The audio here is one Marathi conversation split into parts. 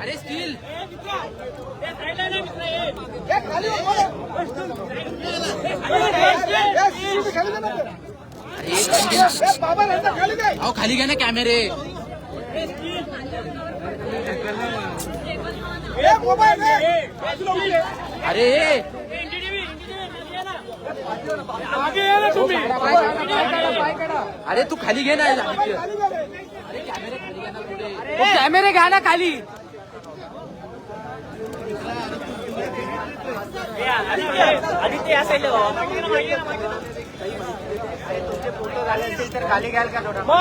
अरे स्टील. अहो खाली घ्या ना कॅमेरे अरे अरे तू खाली घे ना. अरे कॅमेरे खाली घ्या ना पुढे कॅमेरे घ्या ना खाली। आदित्य या साईडला खाली घ्याल का थोडं हो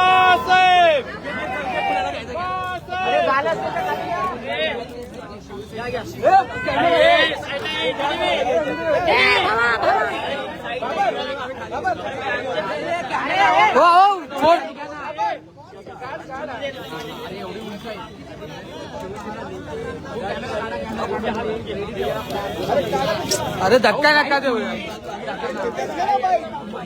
हो फोन अरे धक्का नका देऊ.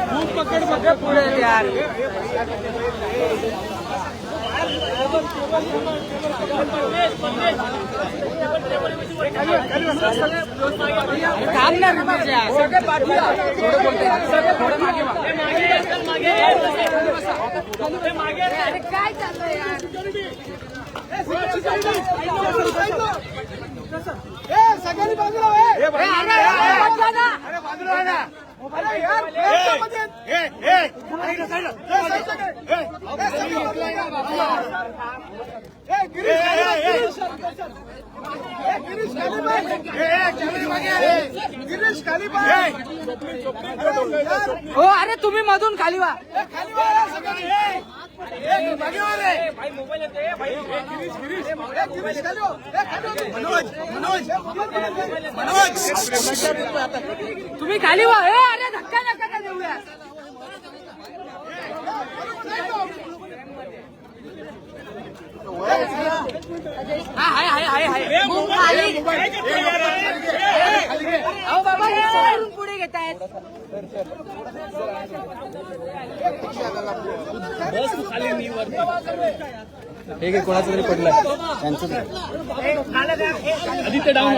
पुढे यार ना सगळे पाठवूया थोडं बोलते थोडं मागे वा. मागे चल मागे ए, मागे रे. काय चाललंय यार सगळ्यांनी बाजूला अरे बाजूला आहे ना अरे यार गिरीश खाली हो अरे तुम्ही मधून खाली वा खाली तुम्ही खाली वा. अरे धक्का नका का देऊया हाय हाय हाय हाय. घेत आहेत हे घे कोणाचं तरी पडलं. त्यांचं आदित्य डाऊन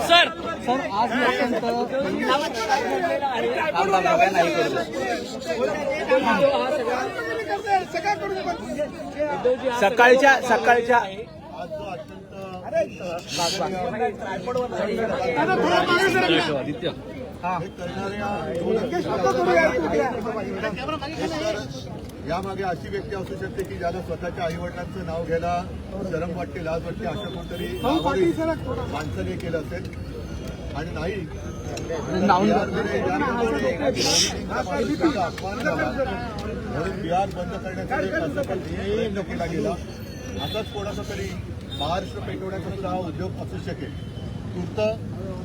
सर सर. आज नाही करू सकाळच्या सकाळच्या यामागे अशी व्यक्ती असू शकते की ज्याला स्वतःच्या आई वडिलांचं नाव घ्यायला शरम वाटते लाज वाटते अशा कोणतरी माणसाने केलं असेल. आणि नाही म्हणून बिहार बंद करण्याचा केला गेला. असाच कोणाचा तरी महाराष्ट्र पेटवण्याचा सुद्धा हा उद्योग असू शकेल. तूर्त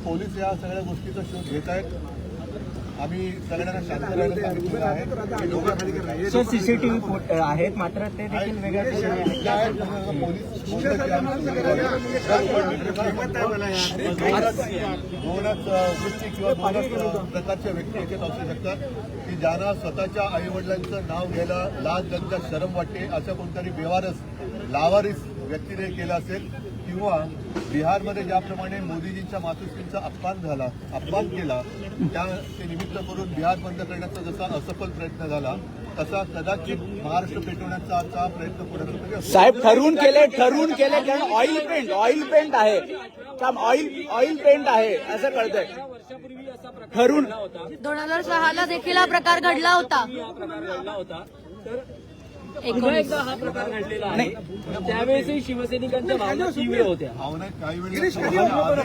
पोलीस या सगळ्या गोष्टीचा शोध घेत आहेत. आम्ही सगळ्यांना शांत राहायला सांगितलेलं आहे हे दोघं सर सीसीटीव्ही आहेत मात्र ते देखील दोनच किंवा दोनच प्रकारच्या व्यक्ती याच्यात असू शकतात की ज्यांना स्वतःच्या आई वडिलांचं नाव घ्यायला लाज लज्जा शरम वाटते अशा कोणतरी बेवारस लावारिस व्यक्तीने केलं असेल किंवा बिहारमध्ये ज्याप्रमाणे मोदीजींच्या मातुश्रींचा अपमान झाला अपमान केला त्या ते निमित्त करून बिहार बंद करण्याचा जसा असफल प्रयत्न झाला तसा कदाचित महाराष्ट्र पेटवण्याचा प्रयत्न तरी असतो साहेब ठरवून केले ठरवून केले कारण ऑइल पेंट ऑइल पेंट आहे. का ऑइल ऑइल पेंट आहे असं कळतंय. वर्षापूर्वी असा प्रकार ठरून घडला होता दोन हजार सहाला देखील हा प्रकार घडला होता. एकदा हा प्रकार घडलेला आहे. त्यावेळेसही शिवसैनिकांच्या भावना तीव्र होत्या. भावना काही वेळेला पण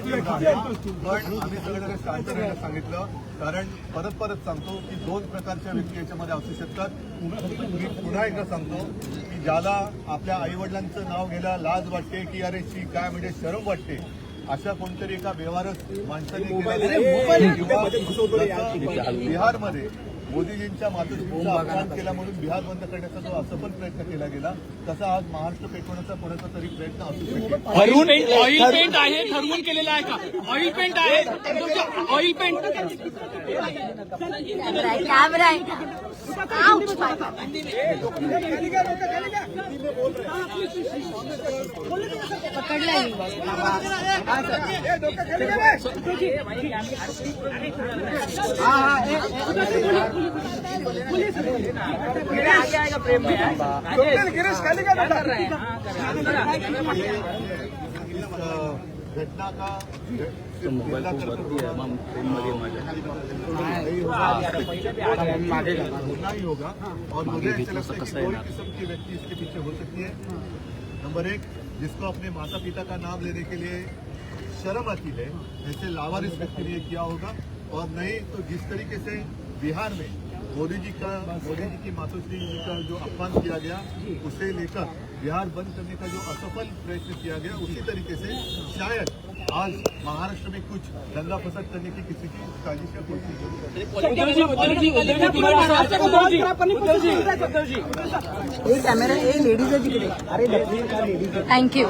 आम्ही सगळे शांत राहायला सांगितलं. कारण परत परत सांगतो की दोन प्रकारच्या व्यक्ती याच्यामध्ये असू शकतात. मी पुन्हा एकदा सांगतो की ज्याला आपल्या आई वडिलांचं नाव घ्यायला लाज वाटते की अरे शी काय म्हणजे शरम वाटते अशा कोणतरी एका व्यवहारच माणसाने बिहारमध्ये मोदीजींच्या मातोश्रीचा अपमान केला म्हणून बिहार बंद करण्याचा जो असं पण प्रयत्न केला गेला तसा आज महाराष्ट्र पेटवण्याचा कोणाचा तरी प्रयत्न असू ठरवून ऑइल पेंट आहे ठरवून केलेलं आहे का ऑइल पेंट आहे ऑइल पेंट घटना का होगा और मुझे ऐसा लगता है की व्यक्ति इसके पीछे हो सकती है नंबर एक, जिसको अपने माता पिता का नाम लेने के लिए शर्म आती है, ऐसे लावारिस व्यक्ति ने किया होगा, और नहीं तो जिस तरीके से बिहार में मोदी जी का मोदी जी की मातोश्री जी का जो अपमान किया गया उसे लेकर बिहार बंद करने का जो असफल प्रयत्न किया गया उसी तरीके से शायद आज महाराष्ट्र में कुछ दंगा फसाद करने की किसी की साजिश या कॅमेरा ए लेडीज़ तिकडे थँक्यू